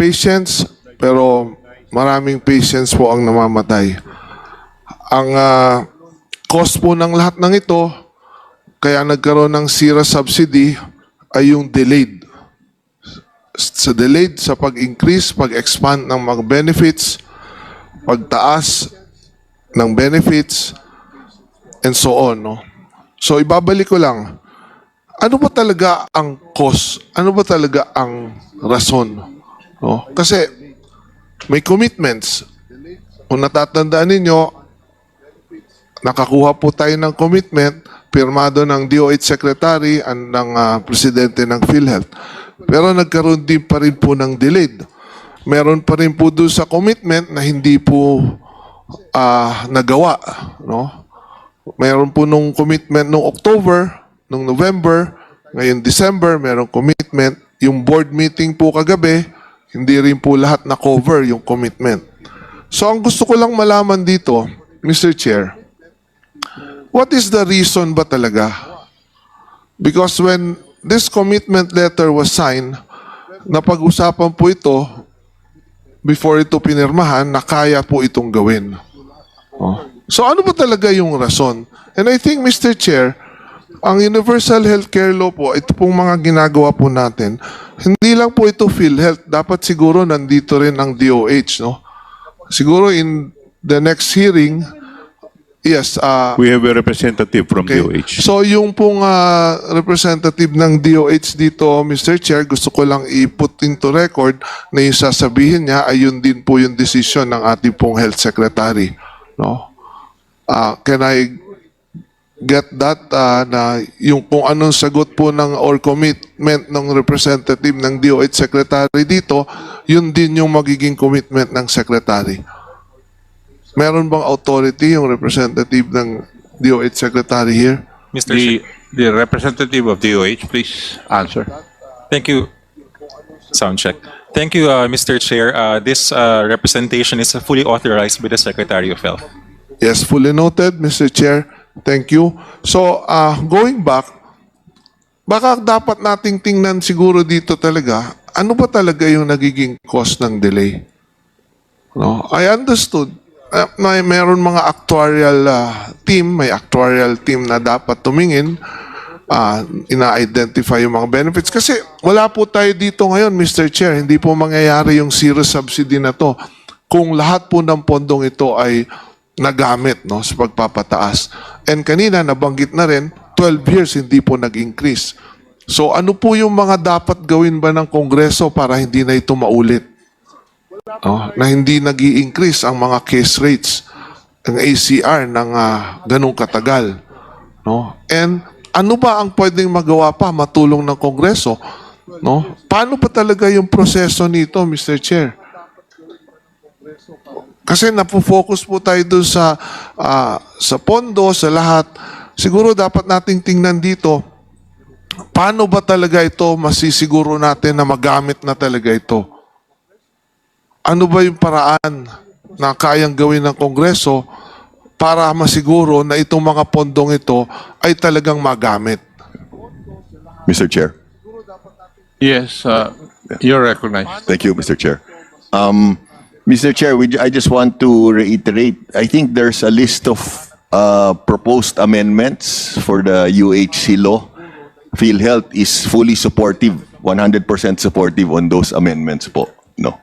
patients, pero maraming patients po ang namamatay. Ang ah, cost po ng lahat ng ito, kaya nagkaroon ng SIRA subsidy, ay yung delayed. Sa delayed sa pag-increase, pag-expand ng mga benefits, pagtaas ng benefits, and so on. No? So ibabalik ko lang, ano ba talaga ang cause? Ano ba talaga ang rason? No? Kasi may commitments. Kung natatandaan ninyo, nakakuha po tayo ng commitment pirmado ng DOH Secretary at ng ah, Presidente ng PhilHealth. Pero nagkaroon din pa rin po ng delayed. Meron pa rin po doon sa commitment na hindi po ah, nagawa. No? Meron po nung commitment nung October, nung November, ngayon December, meron commitment. Yung board meeting po kagabi, hindi rin po lahat na-cover yung commitment. So ang gusto ko lang malaman dito, Mr. Chair, what is the reason ba talaga? Because when this commitment letter was signed, napag-usapan po ito before ito pinirmahan na kaya po itong gawin. Oh. So ano ba talaga yung rason? And I think, Mr. Chair, ang Universal Healthcare Law po, ito pong mga ginagawa po natin, hindi lang po ito PhilHealth, dapat siguro nandito rin ang DOH, no? Siguro in the next hearing, yes, uh, We have a representative from Okay. DOH. So yung pong ah, representative ng DOH dito, Mr. Chair, gusto ko lang i-put into record na yung sasabihin niya ay yun din po yung decision ng ating pong health secretary. No? Ah, can I get that ah, na yung kung anong sagot po ng or commitment ng representative ng DOH secretary dito, yun din yung magiging commitment ng secretary. Meron bang authority yung representative ng DOH secretary here? Mr. The, the representative of DOH, please answer. Thank you. Sound check. Thank you, uh, Mr. Chair. Uh, This uh, representation is fully authorized by the Secretary of Health. Yes, fully noted, Mr. Chair. Thank you. So, uh, going back, baka dapat nating tingnan siguro dito talaga, ano ba talaga yung nagiging cause ng delay? No, I understood. Uh, may meron mga actuarial uh, team, may actuarial team na dapat tumingin, uh, ina-identify yung mga benefits. Kasi wala po tayo dito ngayon, Mr. Chair. Hindi po mangyayari yung zero subsidy na to kung lahat po ng pondong ito ay nagamit no, sa pagpapataas. And kanina, nabanggit na rin, 12 years hindi po nag-increase. So ano po yung mga dapat gawin ba ng Kongreso para hindi na ito maulit? No, na hindi nag increase ang mga case rates ng ACR ng ah, ganong katagal. No? And ano ba ang pwedeng magawa pa matulong ng Kongreso? No? Paano pa talaga yung proseso nito, Mr. Chair? Kasi napo-focus po tayo dun sa ah, sa pondo, sa lahat. Siguro dapat nating tingnan dito, paano ba talaga ito masisiguro natin na magamit na talaga ito? Ano ba yung paraan na kayang gawin ng Kongreso para masiguro na itong mga pondong ito ay talagang magamit? Mr. Chair. Yes, uh, you're recognized. Thank you, Mr. Chair. Um, Mr. Chair, we, I just want to reiterate, I think there's a list of uh, proposed amendments for the UHC law. PhilHealth is fully supportive, 100% supportive on those amendments po. No.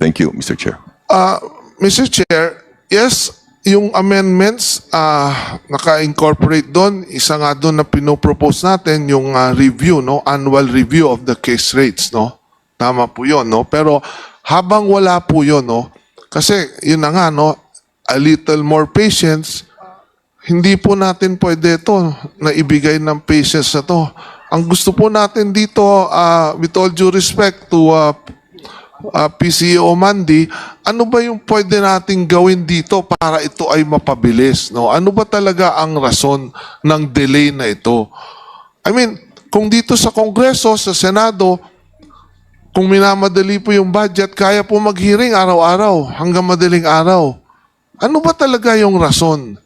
Thank you, Mr. Chair. Mr. Chair, yes, yung amendments ah naka-incorporate doon, isa nga doon na pinopropose natin yung ah, review, no, annual review of the case rates, no. Tama po 'yon, no. Pero habang wala po 'yon, no, kasi yun na nga, no, a little more patience, hindi po natin pwede ito na ibigay ng patience na to. Ang gusto po natin dito, ah, with all due respect to ah, uh, PCO Mandy, ano ba yung pwede nating gawin dito para ito ay mapabilis? No? Ano ba talaga ang rason ng delay na ito? I mean, kung dito sa Kongreso, sa Senado, kung minamadali po yung budget, kaya po mag-hearing araw-araw hanggang madaling araw. Ano ba talaga yung rason?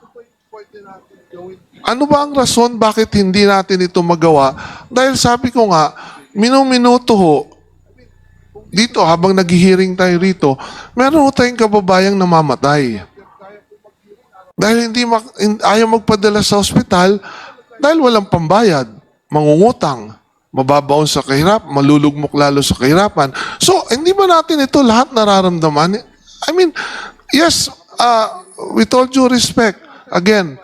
Ano ba ang rason bakit hindi natin ito magawa? Dahil sabi ko nga, minuminuto ho, dito, habang naghihiring tayo rito, meron ho tayong kababayang namamatay. Dahil hindi mak- ayaw magpadala sa ospital dahil walang pambayad, mangungutang, mababaon sa kahirap, malulugmok lalo sa kahirapan. So, hindi ba natin ito lahat nararamdaman? I mean, yes, uh, with all due respect, again,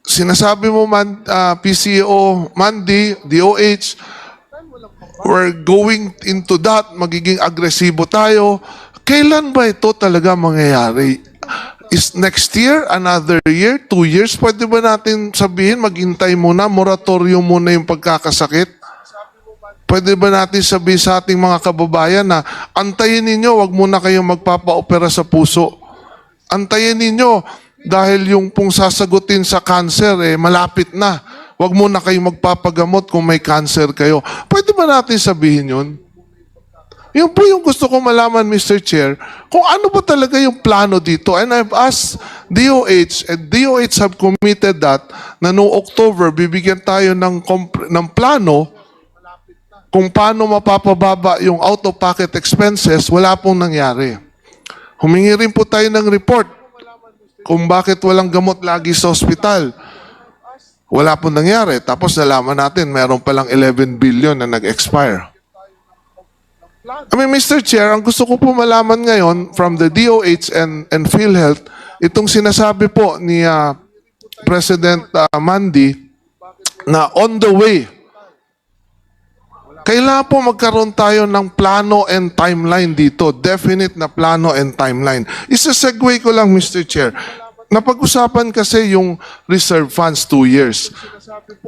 sinasabi mo man, uh, PCO, Mandy, DOH, we're going into that, magiging agresibo tayo. Kailan ba ito talaga mangyayari? Is next year, another year, two years? Pwede ba natin sabihin, maghintay muna, moratorium muna yung pagkakasakit? Pwede ba natin sabihin sa ating mga kababayan na antayin ninyo, wag muna kayong magpapa-opera sa puso. Antayin ninyo dahil yung pong sasagutin sa cancer eh malapit na. Wag muna kayong magpapagamot kung may cancer kayo. Pwede ba natin sabihin yun? Yun po yung gusto ko malaman, Mr. Chair, kung ano ba talaga yung plano dito. And I've asked DOH, and DOH have committed that na noong October, bibigyan tayo ng, ng plano kung paano mapapababa yung out-of-pocket expenses, wala pong nangyari. Humingi rin po tayo ng report kung bakit walang gamot lagi sa ospital. Wala pong nangyari. Tapos nalaman natin, meron palang 11 billion na nag-expire. I mean, Mr. Chair, ang gusto ko po malaman ngayon from the DOH and, and PhilHealth, itong sinasabi po ni ah, President ah, Mandy na on the way, kailangan po magkaroon tayo ng plano and timeline dito. Definite na plano and timeline. Isa-segue ko lang, Mr. Chair. Napag-usapan kasi yung reserve funds two years.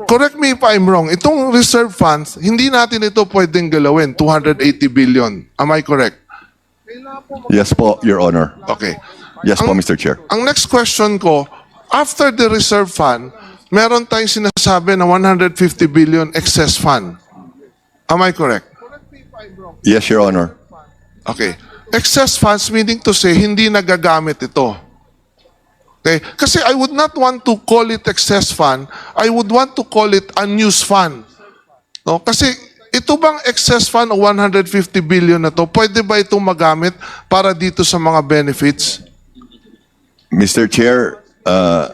Correct me if I'm wrong. Itong reserve funds, hindi natin ito pwedeng galawin. 280 billion. Am I correct? Yes po, Your Honor. Okay. Yes po, Mr. Chair. Ang next question ko, after the reserve fund, meron tayong sinasabi na 150 billion excess fund. Am I correct? Yes, Your Honor. Okay. Excess funds meaning to say hindi nagagamit ito. Okay? Kasi I would not want to call it excess fund. I would want to call it unused fund. No? Kasi ito bang excess fund o 150 billion na to, pwede ba itong magamit para dito sa mga benefits? Mr. Chair, uh,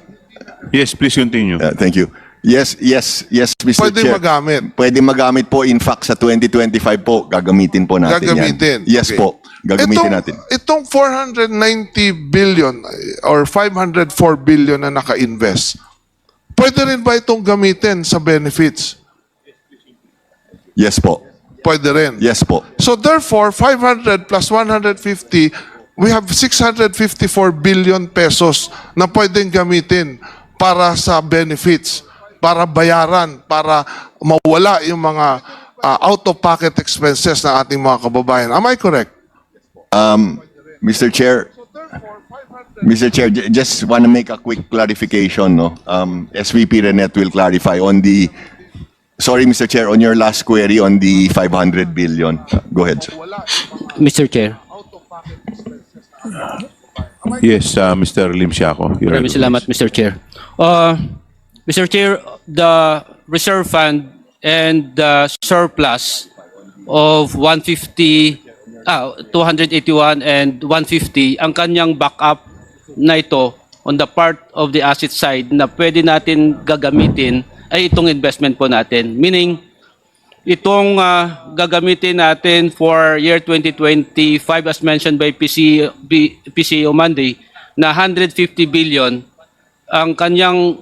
Yes, please continue. uh, thank you. Yes, yes, yes, Mr. Pwede Chair. magamit. Pwede magamit po. In fact, sa 2025 po, gagamitin po natin Gagamitin. yan. Yes Okay. po, gagamitin itong, natin. Itong 490 billion or 504 billion na naka-invest, pwede rin ba itong gamitin sa benefits? Yes po. Pwede rin. Yes po. So therefore, 500 plus 150, we have 654 billion pesos na pwedeng gamitin para sa benefits, para bayaran, para mawala yung mga uh, out-of-pocket expenses ng ating mga kababayan. Am I correct? Mr. Chair, Mr. Chair, j- just want to make a quick clarification, no? Um, SVP Renet will clarify on the, sorry, Mr. Chair, on your last query on the 500 billion. Go ahead, sir. Mr. Chair, Yes, uh, Mr. Lim Siako. maraming salamat, Mr. Chair. Uh, Mr. Chair, the reserve fund and the surplus of 150, ah, 281 and 150, ang kanyang backup na ito on the part of the asset side na pwede natin gagamitin ay itong investment po natin. Meaning, itong ah, gagamitin natin for year 2025 as mentioned by PC, B, PCO Monday na 150 billion ang kanyang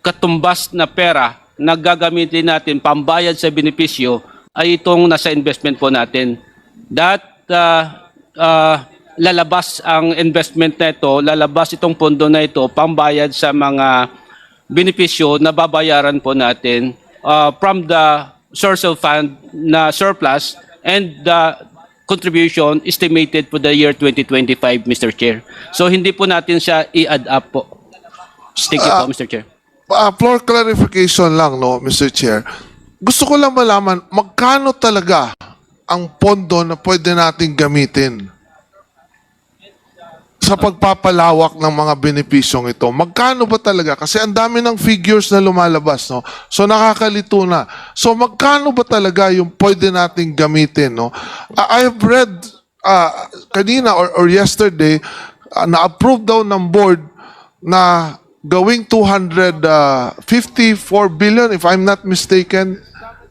katumbas na pera na gagamitin natin pambayad sa benepisyo ay itong nasa investment po natin. That uh, uh, lalabas ang investment na ito, lalabas itong pondo na ito pambayad sa mga benepisyo na babayaran po natin uh, from the source of fund na surplus and the contribution estimated for the year 2025, Mr. Chair. So hindi po natin siya i-add up po. Thank you po, Mr. Chair. Uh, floor clarification lang, no, Mr. Chair. Gusto ko lang malaman, magkano talaga ang pondo na pwede nating gamitin? sa pagpapalawak ng mga benepisyong ito. Magkano ba talaga? Kasi ang dami ng figures na lumalabas, no? So nakakalito na. So magkano ba talaga yung pwede nating gamitin, no? I I have read uh, kanina or, or yesterday uh, na-approve daw ng board na gawing 254 billion if I'm not mistaken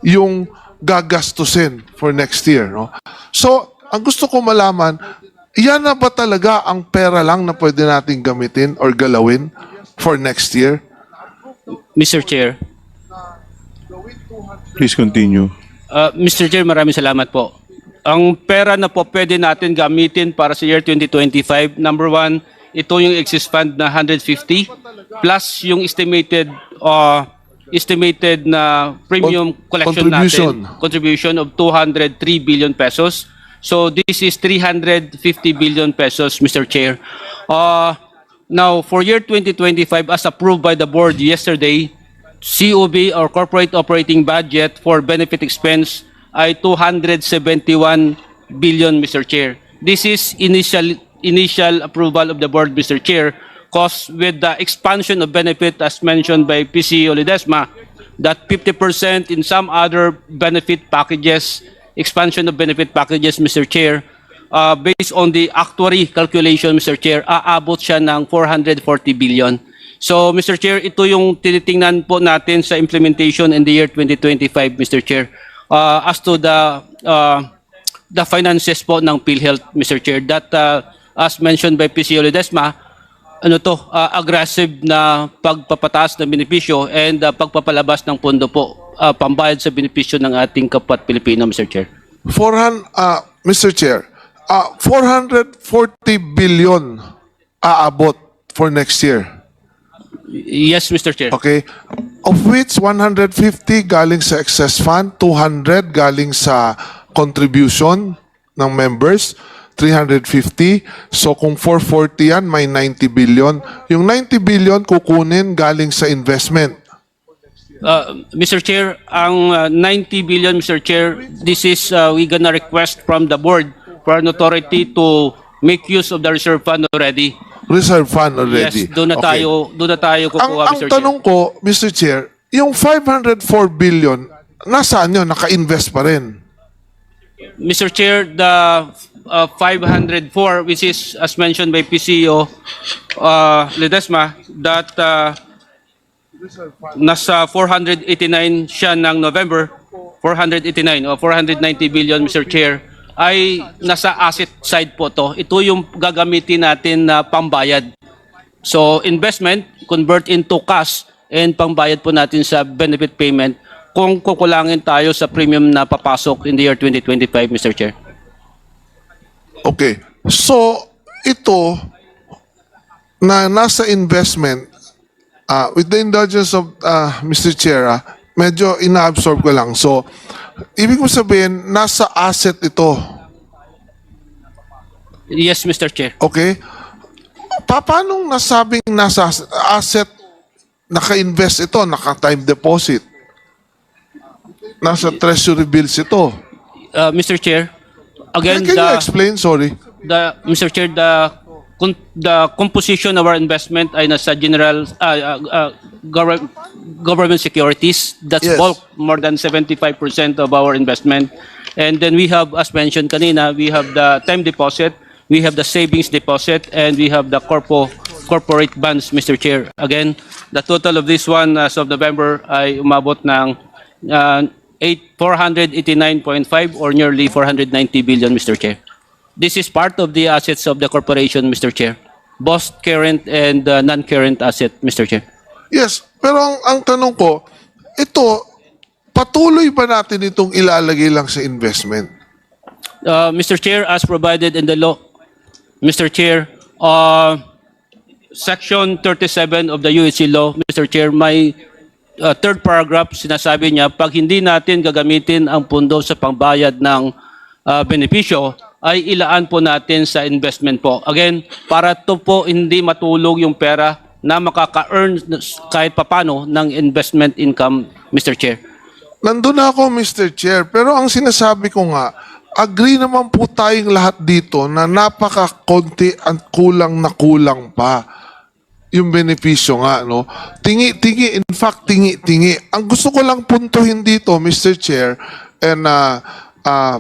yung gagastusin for next year, no? So, ang gusto ko malaman, yan na ba talaga ang pera lang na pwede nating gamitin or galawin for next year? Mr. Chair. Please continue. Uh, Mr. Chair, maraming salamat po. Ang pera na po pwede natin gamitin para sa year 2025, number one, ito yung excess fund na 150 plus yung estimated uh, estimated na premium collection contribution. natin contribution of 203 billion pesos. So this is 350 billion pesos, Mr. Chair. Uh, now, for year 2025, as approved by the board yesterday, COB or corporate operating budget for benefit expense ay 271 billion, Mr. Chair. This is initial initial approval of the board, Mr. Chair, cause with the expansion of benefit as mentioned by PC Olidesma, that 50% in some other benefit packages, expansion of benefit packages, Mr. Chair, uh, based on the actuary calculation, Mr. Chair, aabot siya ng 440 billion. So, Mr. Chair, ito yung tinitingnan po natin sa implementation in the year 2025, Mr. Chair. Uh, as to the uh, the finances po ng PhilHealth, Mr. Chair, that uh, as mentioned by PC Olidesma, ano to, uh, aggressive na pagpapataas ng benepisyo and uh, pagpapalabas ng pondo po, uh, pambayad sa benepisyo ng ating kapat Pilipino, Mr. Chair. 400, uh, Mr. Chair, uh, 440 billion aabot for next year. Yes, Mr. Chair. Okay? Of which 150 galing sa excess fund, 200 galing sa contribution ng members, 350. So kung 440 yan, may 90 billion. Yung 90 billion kukunin galing sa investment. Uh, Mr. Chair, ang uh, 90 billion, Mr. Chair, this is, uh, we gonna request from the board for an authority to make use of the reserve fund already. Reserve fund already. Yes, doon na Okay. tayo, doon na tayo Ang, kukuha, ang Mr. Chair. tanong ko, Mr. Chair, yung 504 billion, nasaan yun? Naka-invest pa rin. Mr. Chair, the uh, 504, which is as mentioned by PCO uh, Ledesma, that uh, nasa 489 siya ng November, 489 o 490 billion, Mr. Chair, ay nasa asset side po to. Ito yung gagamitin natin na pambayad. So investment, convert into cash, and pambayad po natin sa benefit payment kung kukulangin tayo sa premium na papasok in the year 2025, Mr. Chair. Okay. So, ito, na nasa investment, uh, with the indulgence of uh, Mr. Chair, ah, medyo ina-absorb ko lang. So, ibig mo sabihin, nasa asset ito. Yes, Mr. Chair. Okay? Pa paano nasabing nasa asset, naka-invest ito, naka-time deposit? Nasa treasury bills ito. Uh, Mr. Chair, again, Can you the, explain? Sorry. the Mr. Chair, the con- the composition of our investment ay nasa general uh, uh, uh, government government securities. That's Yes. bulk more than 75% of our investment. And then we have, as mentioned kanina, we have the time deposit, we have the savings deposit, and we have the corpo corporate bonds, Mr. Chair. Again, the total of this one as of November ay umabot ng uh, 8 489.5 or nearly 490 billion, Mr. Chair. This is part of the assets of the corporation, Mr. Chair. Both current and uh, non-current asset, Mr. Chair. Yes, pero ang, ang tanong ko, ito, patuloy ba natin itong ilalagay lang sa investment? Uh, Mr. Chair, as provided in the law, Mr. Chair, uh, Section 37 of the UHC law, Mr. Chair, may uh, third paragraph sinasabi niya, pag hindi natin gagamitin ang pundo sa pangbayad ng uh, benepisyo, ay ilaan po natin sa investment po. Again, para to po hindi matulog yung pera na makaka-earn kahit papano ng investment income, Mr. Chair. Nandun na ako, Mr. Chair, pero ang sinasabi ko nga, agree naman po tayong lahat dito na napaka-konti at kulang na kulang pa yung benepisyo nga, no? Tingi-tingi, in fact, tingi-tingi. Ang gusto ko lang puntuhin dito, Mr. Chair, and uh, uh,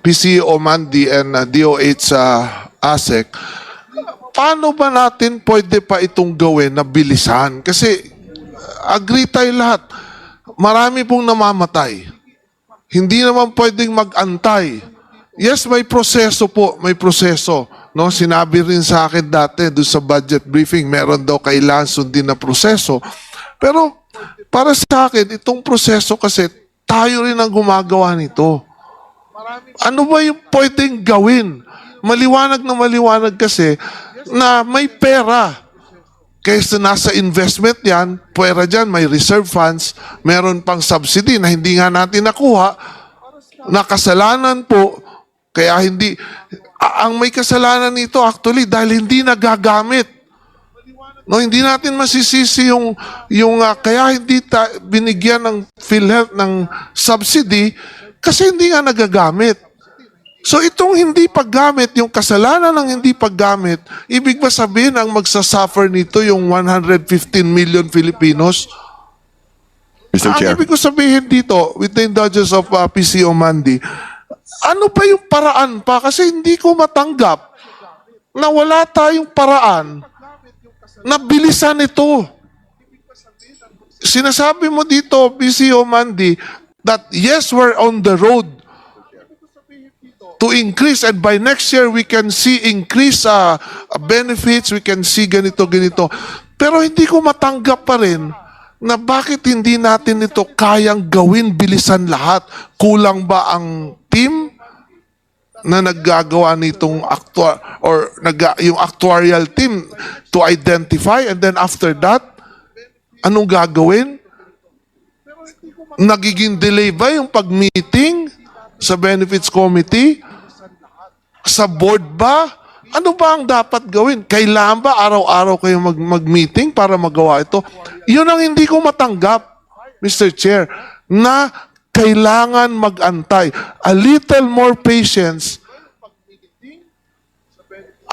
PCO Mandy and uh, DOH uh, ASEC, paano ba natin pwede pa itong gawin na bilisan? Kasi uh, agree tayo lahat, marami pong namamatay. Hindi naman pwedeng mag-antay. Yes, may proseso po, may proseso. No, sinabi rin sa akin dati doon sa budget briefing, meron daw kailangan sundin na proseso. Pero para sa akin, itong proseso kasi tayo rin ang gumagawa nito. Ano ba yung pwedeng gawin? Maliwanag na maliwanag kasi na may pera. Kaysa nasa investment yan, pwera dyan, may reserve funds, meron pang subsidy na hindi nga natin nakuha, nakasalanan po, kaya hindi, ang may kasalanan nito actually dahil hindi nagagamit. No, hindi natin masisisi yung yung ah, kaya hindi ta, binigyan ng PhilHealth ng subsidy kasi hindi nga nagagamit. So itong hindi paggamit, yung kasalanan ng hindi paggamit, ibig ba sabihin ang magsasuffer nito yung 115 million Filipinos? Mr. Ang Chair. ibig ko sabihin dito, with the indulgence of uh, PCO Mandy, ano pa yung paraan pa? Kasi hindi ko matanggap na wala tayong paraan na bilisan ito. Sinasabi mo dito, PCO Mandy, that yes, we're on the road to increase and by next year we can see increase uh, benefits, we can see ganito, ganito. Pero hindi ko matanggap pa rin na bakit hindi natin ito kayang gawin bilisan lahat. Kulang ba ang team na naggagawa nitong actual or nag, yung actuarial team to identify and then after that anong gagawin? Nagiging delay ba yung pag-meeting sa benefits committee? Sa board ba? Ano ba ang dapat gawin? Kailangan ba araw-araw kayo mag- mag-meeting para magawa ito? Yun ang hindi ko matanggap, Mr. Chair, na kailangan mag-antay. A little more patience.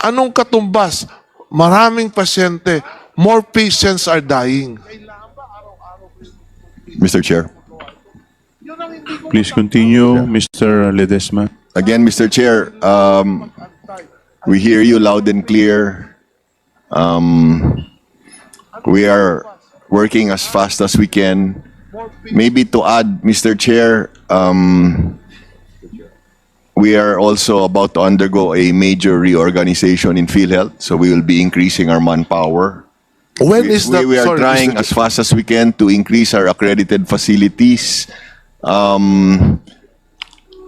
Anong katumbas? Maraming pasyente. More patients are dying. Mr. Chair. Please continue, Mr. Ledesma. Again, Mr. Chair, um, we hear you loud and clear. Um, we are working as fast as we can. Maybe to add, Mr. Chair, um, we are also about to undergo a major reorganization in PhilHealth, so we will be increasing our manpower. When we, is that? we, we are sorry, trying Mr. as fast as we can to increase our accredited facilities. Um,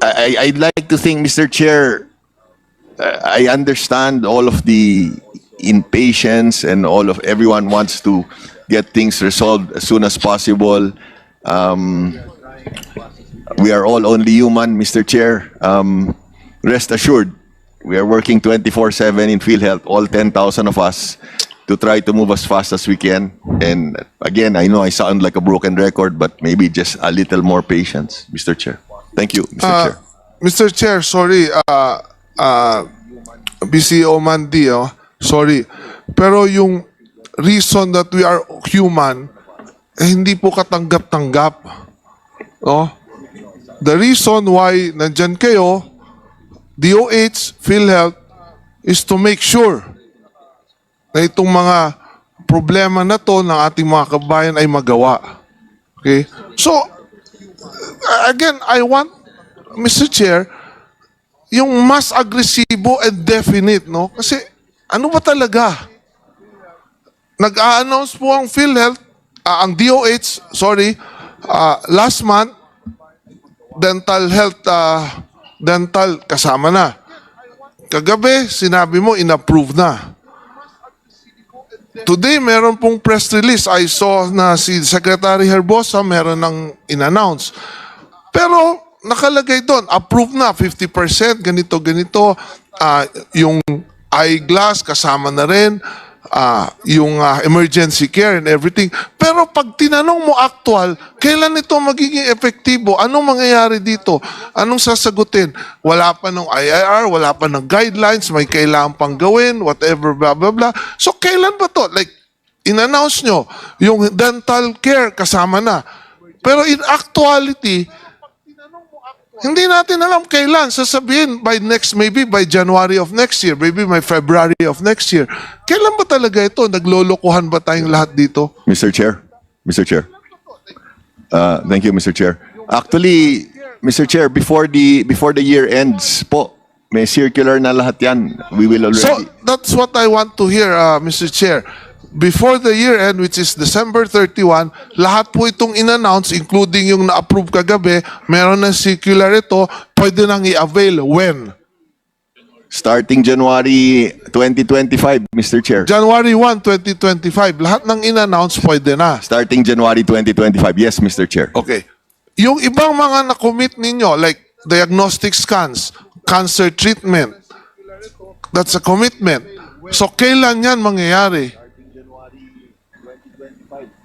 I, I- I'd like to think, Mr. Chair, uh, I understand all of the impatience and all of everyone wants to get things resolved as soon as possible. Um, we are all only human, Mr. Chair. Um, rest assured, we are working 24/7 in PhilHealth, all 10,000 of us, to try to move as fast as we can. And again, I know I sound like a broken record, but maybe just a little more patience, Mr. Chair. Thank you, Mr. Ah, Chair. Mr. Chair, sorry, uh, uh, BCO Mandi, oh, sorry. Pero yung reason that we are human, eh, hindi po katanggap-tanggap. No? The reason why nandyan kayo, DOH, PhilHealth, is to make sure na itong mga problema na to ng ating mga kabayan ay magawa. Okay? So, again, I want, Mr. Chair, yung mas agresibo and definite, no? Kasi, ano ba talaga? Nag-a-announce po ang PhilHealth, ah, ang DOH, sorry, ah, last month, dental health, ah, dental, kasama na. Kagabi, sinabi mo, in-approve na. Today, meron pong press release. I saw na si Secretary Herbosa meron ng in-announce. Pero nakalagay doon, approve na, 50%, ganito, ganito. Ah, yung eyeglass, kasama na rin. Ah, yung ah, emergency care and everything. Pero pag tinanong mo actual, kailan ito magiging epektibo? Anong mangyayari dito? Anong sasagutin? Wala pa ng IIR, wala pa ng guidelines, may kailangan pang gawin, whatever, blah, blah, blah. So, kailan ba to? Like, in-announce nyo, yung dental care kasama na. Pero in actuality, hindi natin alam kailan. Sasabihin by next, maybe by January of next year, maybe by February of next year. Kailan ba talaga ito? Naglolokohan ba tayong lahat dito? Mr. Chair, Mr. Chair. Uh, thank you, Mr. Chair. Actually, Mr. Chair, before the before the year ends po, may circular na lahat yan. We will already... So, that's what I want to hear, uh, Mr. Chair. Before the year end, which is December 31, lahat po itong in-announce, including yung na-approve kagabi, meron ng circular ito, pwede nang i-avail. When? Starting January 2025, Mr. Chair. January 1, 2025. Lahat ng in-announce, pwede na. Starting January 2025. Yes, Mr. Chair. Okay. Yung ibang mga na-commit ninyo, like diagnostic scans, cancer treatment, that's a commitment. So, kailan yan mangyayari?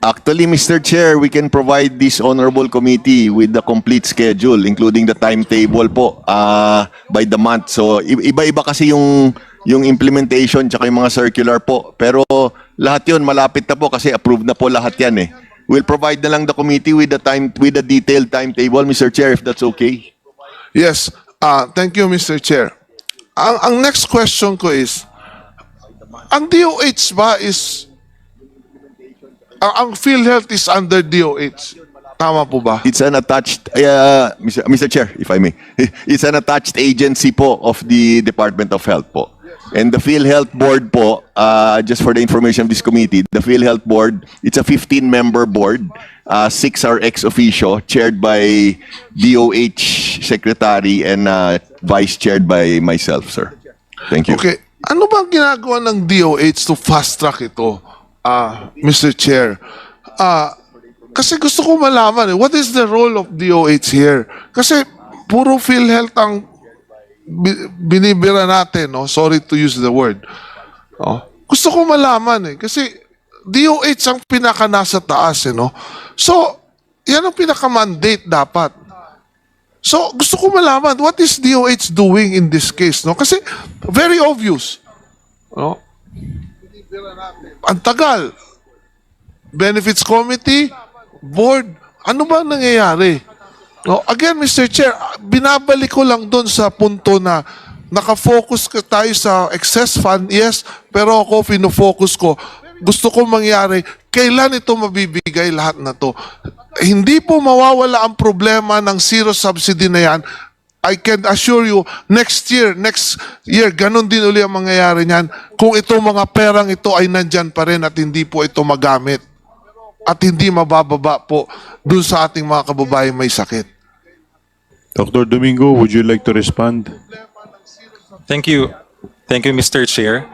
Actually, Mr. Chair, we can provide this honorable committee with the complete schedule, including the timetable po uh, by the month. So, iba-iba kasi yung yung implementation tsaka yung mga circular po. Pero lahat yun, malapit na po kasi approved na po lahat yan eh. We'll provide na lang the committee with the time with the detailed timetable, Mr. Chair, if that's okay. Yes. Uh, thank you, Mr. Chair. Ang, ang next question ko is, ang DOH ba is, ang, ang PhilHealth is under DOH. Tama po ba? It's an attached, uh, Mr. Mr. Chair, if I may, it's an attached agency po of the Department of Health po. And the PhilHealth Board po, uh, just for the information of this committee, the PhilHealth Board, it's a 15-member board. Uh, six are ex officio, chaired by DOH Secretary and uh, vice chaired by myself, sir. Thank you. Okay. Ano bang ginagawa ng DOH to fast track ito, ah, Mr. Chair? Ah, kasi gusto ko malaman, eh, what is the role of DOH here? Kasi puro PhilHealth ang bi- binibira natin, no? Sorry to use the word. Oh. Gusto ko malaman eh, kasi DOH ang pinaka nasa taas, eh, no? So, yan ang pinaka-mandate dapat. So, gusto ko malaman, what is DOH doing in this case, no? Kasi, very obvious. No? Ang tagal. Benefits Committee, Board, ano ba nangyayari? No? Again, Mr. Chair, binabalik ko lang doon sa punto na nakafocus ka tayo sa excess fund, yes, pero ako, pinofocus ko, gusto ko mangyari, kailan ito mabibigay lahat na to? Hindi po mawawala ang problema ng zero subsidy na yan. I can assure you, next year, next year, ganun din uli ang mangyayari niyan kung itong mga perang ito ay nandyan pa rin at hindi po ito magamit at hindi mabababa po dun sa ating mga kababayan may sakit. Dr. Domingo, would you like to respond? Thank you. Thank you, Mr. Chair.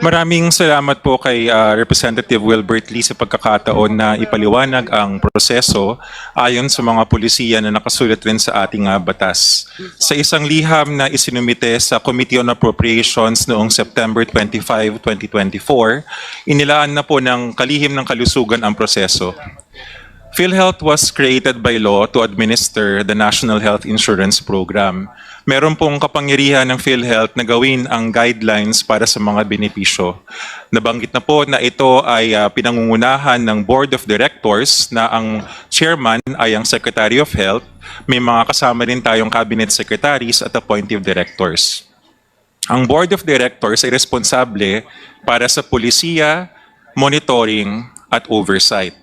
Maraming salamat po kay uh, Representative Wilbert Lee sa pagkakataon na ipaliwanag ang proseso ayon sa mga pulisiya na nakasulat rin sa ating uh, batas. Sa isang liham na isinumite sa Committee on Appropriations noong September 25, 2024, inilaan na po ng kalihim ng kalusugan ang proseso. PhilHealth was created by law to administer the National Health Insurance Program. Meron pong kapangyarihan ng PhilHealth na gawin ang guidelines para sa mga benepisyo. Nabanggit na po na ito ay ah, pinangungunahan ng Board of Directors na ang chairman ay ang Secretary of Health. May mga kasama rin tayong cabinet secretaries at appointive directors. Ang Board of Directors ay responsable para sa polisiya, monitoring at oversight.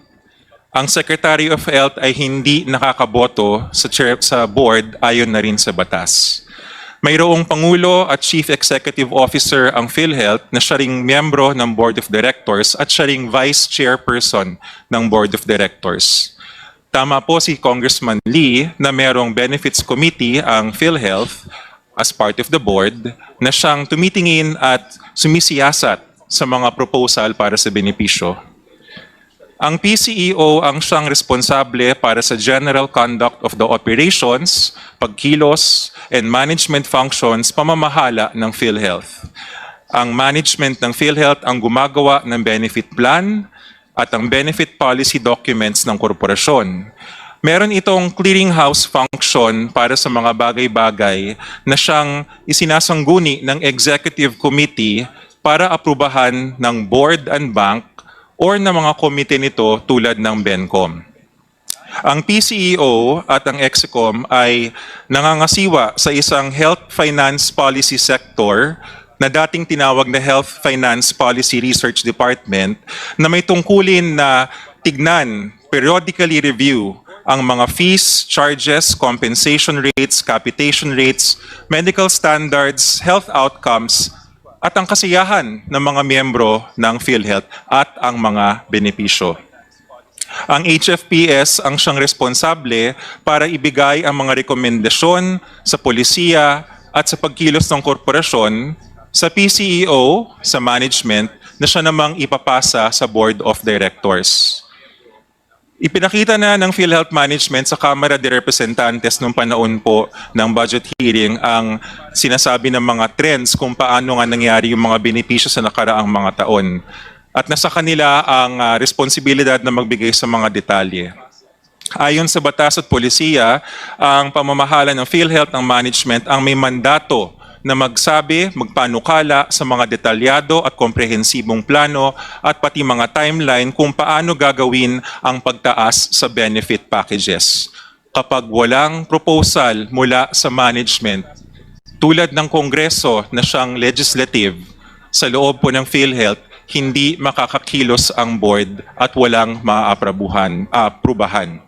Ang Secretary of Health ay hindi nakakaboto sa chair sa board ayon na rin sa batas. Mayroong Pangulo at Chief Executive Officer ang PhilHealth na siya ring miyembro ng Board of Directors at siya ring Vice Chairperson ng Board of Directors. Tama po si Congressman Lee na merong Benefits Committee ang PhilHealth as part of the board na siyang tumitingin at sumisiyasat sa mga proposal para sa benepisyo. Ang PCEO ang siyang responsable para sa general conduct of the operations, pagkilos, and management functions pamamahala ng PhilHealth. ang management ng PhilHealth ang gumagawa ng benefit plan at ang benefit policy documents ng korporasyon. Meron itong clearinghouse function para sa mga bagay-bagay na siyang isinasangguni ng executive committee para aprubahan ng board and bank or ng mga komite nito tulad ng BENCOM. Ang PCEO at ang EXICOM ay nangangasiwa sa isang health finance policy sector na dating tinawag na Health Finance Policy Research Department na may tungkulin na tignan, periodically review ang mga fees, charges, compensation rates, capitation rates, medical standards, health outcomes, at ang kasiyahan ng mga miyembro ng PhilHealth at ang mga benepisyo. Ang HFPS ang siyang responsable para ibigay ang mga rekomendasyon sa polisiya at sa pagkilos ng korporasyon sa PCEO, sa management, na siya namang ipapasa sa Board of Directors. Ipinakita na ng PhilHealth Management sa Kamara de Representantes nung panahon po ng budget hearing ang sinasabi ng mga trends kung paano nga nangyari yung mga benepisyo sa nakaraang mga taon. At nasa kanila ang ah, responsibilidad na magbigay sa mga detalye. Ayon sa batas at polisiya, ang pamamahala ng PhilHealth ng management ang may mandato na magsabi, magpanukala sa mga detalyado at komprehensibong plano at pati mga timeline kung paano gagawin ang pagtaas sa benefit packages. Kapag walang proposal mula sa management, tulad ng Kongreso na siyang legislative sa loob po ng PhilHealth, hindi makakakilos ang board at walang maaaprobuhan, aprubahan.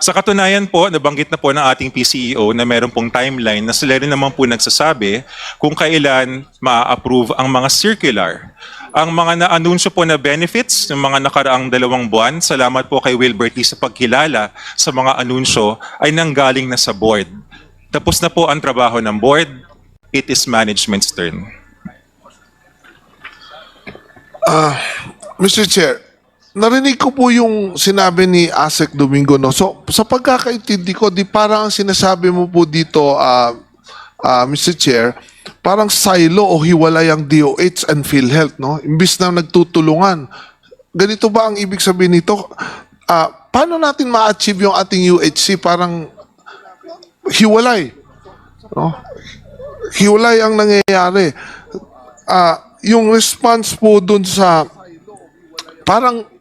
Sa katunayan po, nabanggit na po ng ating PCEO na meron pong timeline na sila rin naman po nagsasabi kung kailan ma-approve ang mga circular. Ang mga na-anunsyo po na benefits ng mga nakaraang dalawang buwan, salamat po kay Wilbert Lee sa pagkilala sa mga anunsyo, ay nanggaling na sa board. Tapos na po ang trabaho ng board, it is management's turn. Mr. Chair, narinig ko po yung sinabi ni Asek Domingo. No? So, sa pagkakaintindi ko, di parang ang sinasabi mo po dito, ah, ah, Mr. Chair, parang silo o hiwalay ang DOH and PhilHealth. No? Imbis na nagtutulungan. Ganito ba ang ibig sabihin nito? Ah, paano natin ma-achieve yung ating UHC? Parang hiwalay. No? Hiwalay ang nangyayari. Ah, yung response po dun sa parang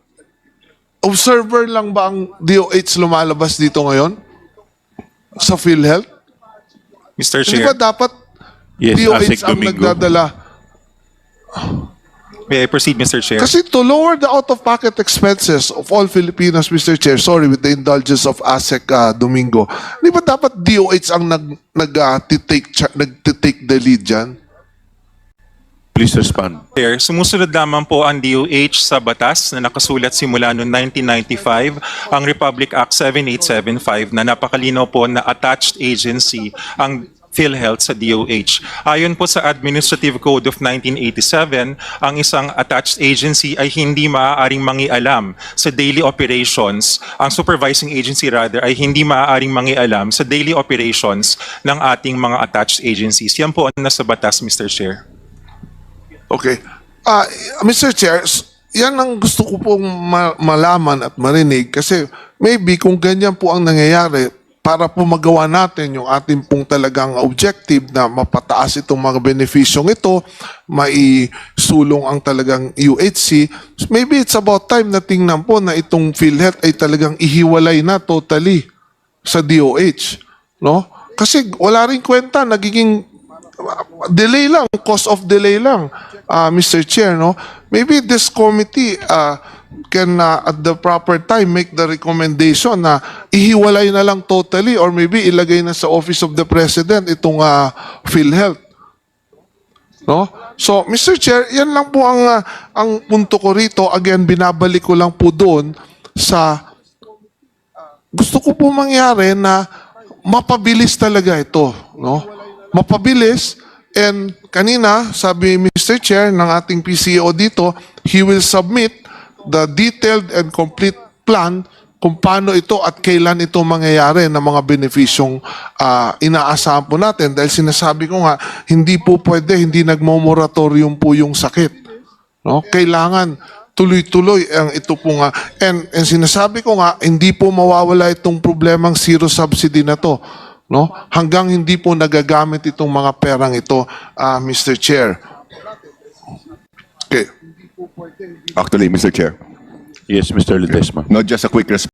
observer lang ba ang DOH lumalabas dito ngayon? Sa PhilHealth? Mr. Hindi ba Chair, dapat Yes, DOH ang Domingo. nagdadala? may I proceed, Mr. Chair? Kasi to lower the out-of-pocket expenses of all Filipinos, Mr. Chair, sorry, with the indulgence of ASEC ah, Domingo, di ba dapat DOH ang nag, nag, ah, titake, cha- nag-take the lead dyan? Please respond. Chair, sumusunod lamang po ang DOH sa batas na nakasulat simula noong 1995, ang Republic Act 7875 na napakalinaw po na attached agency ang PhilHealth sa DOH. Ayon po sa Administrative Code of 1987, ang isang attached agency ay hindi maaaring mangialam sa daily operations, ang supervising agency rather ay hindi maaaring mangialam sa daily operations ng ating mga attached agencies. Yan po ang nasa batas, Mr. Chair. Okay. Ah, Mr. Chair, yan ang gusto ko pong ma- malaman at marinig kasi maybe kung ganyan po ang nangyayari, para po magawa natin yung ating pong talagang objective na mapataas itong mga benefisyong ito, maisulong ang talagang UHC, maybe it's about time na tingnan po na itong PhilHealth ay talagang ihiwalay na totally sa DOH. No? Kasi wala rin kwenta, nagiging delay lang, cost of delay lang, uh, Mr. Chair, no? Maybe this committee uh, can uh, at the proper time make the recommendation na ihiwalay na lang totally or maybe ilagay na sa Office of the President itong uh, PhilHealth. No? So, Mr. Chair, yan lang po ang uh, ang punto ko rito. Again, binabalik ko lang po doon sa gusto ko po mangyari na mapabilis talaga ito, no? Mapabilis and kanina sabi Mr. Chair ng ating PCO dito, he will submit the detailed and complete plan kung paano ito at kailan ito mangyayari ng mga benefisyong ah, inaasahan po natin. Dahil sinasabi ko nga, hindi po pwede, hindi nagmomoratorium po yung sakit. No? Kailangan tuloy-tuloy ang ito po nga. And, and sinasabi ko nga, hindi po mawawala itong problemang zero subsidy na to. No? Hanggang hindi po nagagamit itong mga perang ito, ah, Mr. Chair. Okay. Actually, Mr. Chair, Yes, Mr. Ledesma. not just a quick response.